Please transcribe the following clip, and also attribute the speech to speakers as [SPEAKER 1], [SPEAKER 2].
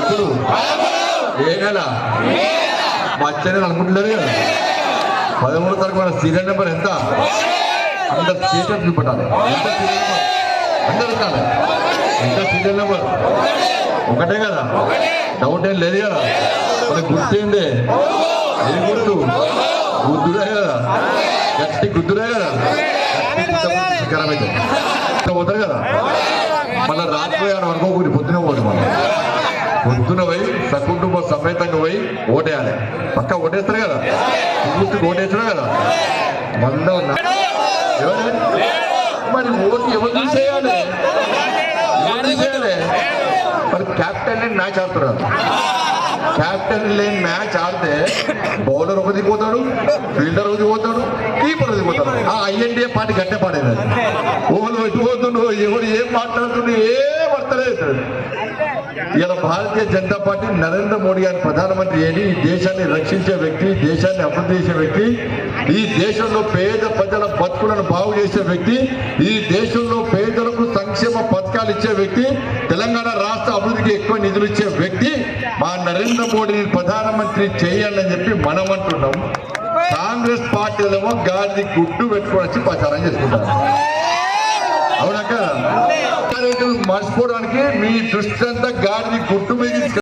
[SPEAKER 1] ఎప్పుడు? ఏ నెల? మా వచ్చే నెల అనుకుంటున్నారు కదా. పదమూడు తారీఖు మన సీరియల్ నెంబర్ ఎంత? అందరు స్టేటస్ చూపెట్టాలి ఎంత సీరియల్ నెంబర్? అందరు ఉండాలి ఎంత సీరియల్ నెంబర్? ఒకటే కదా. డౌట్ ఏం లేదు కదా. మనకు గుర్తేందే. ఏ గుర్తు? గుద్దుడే కదా. గట్టి గుద్దుడే కదా. గట్టి ఖరాబ్ అవుతుంది పోతారు కదా. మళ్ళీ రాత్రిపోయాడు అనుకోకూడదు పొద్దున పోదు మనం పొద్దున పోయి సకుటుంబ సమేతంగా పోయి ఓటేయాలి. పక్క ఓటేస్తారు కదా? గుర్తుకు ఓటేస్తారు కదా? మళ్ళా ఉన్న- మరి ఓటు ఎవరు తీసేయాలి ఎవరు తీసేయాలి మరి క్యాప్టెన్ లేని మ్యాచ్ ఆడుతున్నారు. క్యాప్టెన్ లేని మ్యాచ్ ఆడితే బౌలర్ ఒక దిగిపోతాడు ఫీల్డర్ ఒక దిగిపోతాడు కీపర్ దిగిపోతాడు. ఆ ఐఎన్డీఏ పార్టీ గట్టే పాడేది. ఓళ్ళు ఎటుపోతుండో ఎవరు ఏం మాట్లాడుతుండో ఏ అర్థలేదు ఇలా భారతీయ జనతా పార్టీ నరేంద్ర మోడీ గారి ప్రధానమంత్రి ఏడి ఈ దేశాన్ని రక్షించే వ్యక్తి దేశాన్ని అభివృద్ధి చేసే వ్యక్తి ఈ దేశంలో పేద ప్రజల బతుకులను బాగు చేసే వ్యక్తి ఈ దేశంలో పేదలకు సంక్షేమ పథకాలు ఇచ్చే వ్యక్తి తెలంగాణ రాష్ట్ర అభివృద్ధికి ఎక్కువ నిధులు ఇచ్చే వ్యక్తి మా నరేంద్ర మోడీని ప్రధానమంత్రి చేయాలని అని చెప్పి మనం అంటున్నాం కాంగ్రెస్ పార్టీలేమో గాలిని గుడ్డు పెట్టుకొని వచ్చి ప్రచారం చేసుకుంటారు. అవునా కదా రేట్లు మర్చిపోవడానికి మీ